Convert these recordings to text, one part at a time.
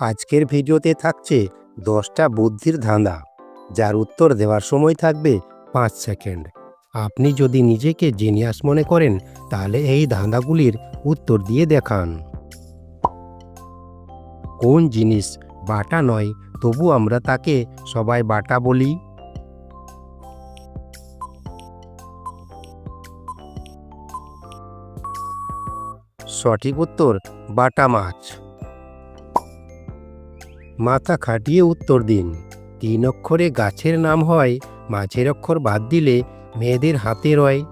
আজকের ভিডিওতে থাকছে দশটা বুদ্ধির ধাঁধা, যার উত্তর দেওয়ার সময় থাকবে পাঁচ সেকেন্ড। আপনি যদি নিজেকে জিনিয়াস মনে করেন, তাহলে এই ধাঁধাগুলির উত্তর দিয়ে দেখান। কোন জিনিস বাটা নয়, তবু আমরা তাকে সবাই বাটা বলি? সঠিক উত্তর, বাটা মাছ। মাথা খাটিয়ে উত্তর দিন। তিন অক্ষরে গাছের নাম হয়, মাঝের অক্ষর বাদ দিলে মেয়েদের হাতে রয়।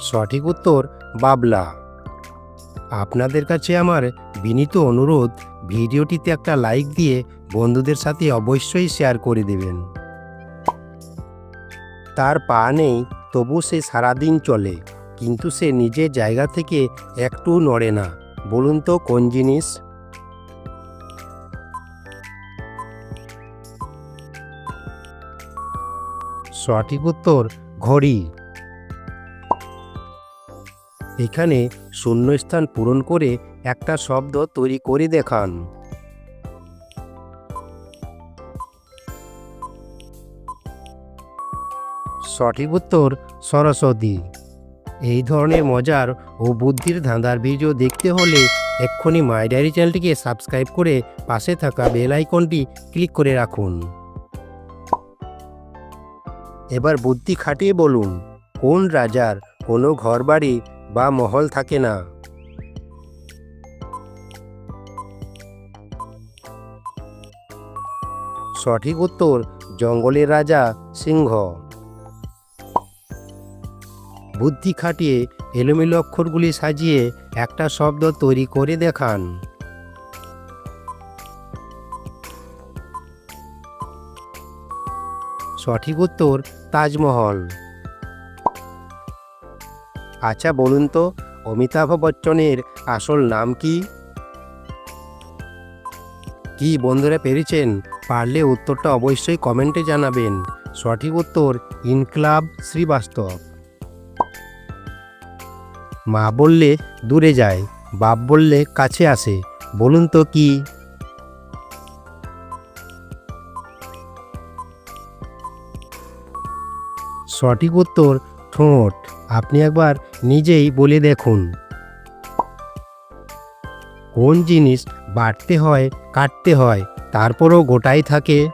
সঠিক উত্তর, বাবলা। আপনাদের কাছে আমার বিনীত অনুরোধ, ভিডিওটিতে একটা লাইক দিয়ে বন্ধুদের সাথে অবশ্যই শেয়ার করে দেবেন। তার পা নেই, তবু সে সারাদিন চলে। কিন্তু সে নিজের জায়গা থেকে একটু নড়ে না। বলুন তো, কোন জিনিস? সঠিক উত্তর, ঘড়ি। এখানে শূন্যস্থান পূরণ করে একটা শব্দ তৈরি করে দেখান। সঠিক উত্তর, সরস্বতী। এই ধরনের মজার ও বুদ্ধির ধাঁধার ভিডিও দেখতে হলে এক্ষুনি মাই ডায়েরি চ্যানেলটিকে সাবস্ক্রাইব করে পাশে থাকা বেল আইকনটি ক্লিক করে রাখুন। এবার বুদ্ধি খাটিয়ে বলুন, কোন রাজার কোনো ঘরবাড়ি বা মহল থাকে না? সঠিক উত্তর, জঙ্গলের রাজা সিংহ। বুদ্ধি খাটিয়ে এলোমেলো অক্ষরগুলি সাজিয়ে একটা শব্দ তৈরি করে দেখান। সঠিক উত্তর, তাজমহল। আচ্ছা বলুন তো, অমিতাভ বচ্চনের আসল নাম কি? কি বন্ধুরা পেরেছেন? পারলে উত্তরটা অবশ্যই কমেন্টে জানাবেন। সঠিক উত্তর, ইনকলাব শ্রীবাস্তব। মা বললে, দূরে যায়। বাপ বললে, কাছে আসে। বলুন তো কি? সঠিক উত্তর, ঠোঁট। আপনি একবার নিজেই বলে দেখুন। কোন জিনিস বাটতে হয়, কাটতে হয়, তারপরও গোটাই থাকে?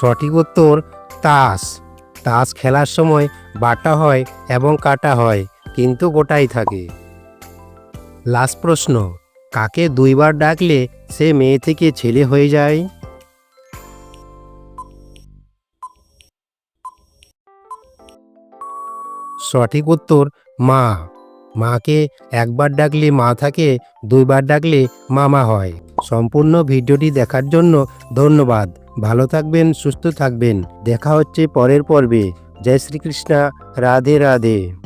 সঠিক উত্তর তাস। তাস খেলার সময় বাটা হয় এবং কাটা হয়, কিন্তু গোটাই থাকে। লাস্ট প্রশ্ন, কাকে দুইবার ডাকলে সে মেয়ে থেকে ছেলে হয়ে যায়? সঠিক উত্তর, মা। মাকে একবার ডাকলে মা থাকে, দুইবার ডাকলে মামা হয়। সম্পূর্ণ ভিডিওটি দেখার জন্য ধন্যবাদ। ভালো থাকবেন, সুস্থ থাকবেন। দেখা হচ্ছে পরের পর্বে। জয় শ্রীকৃষ্ণা। রাধে রাধে।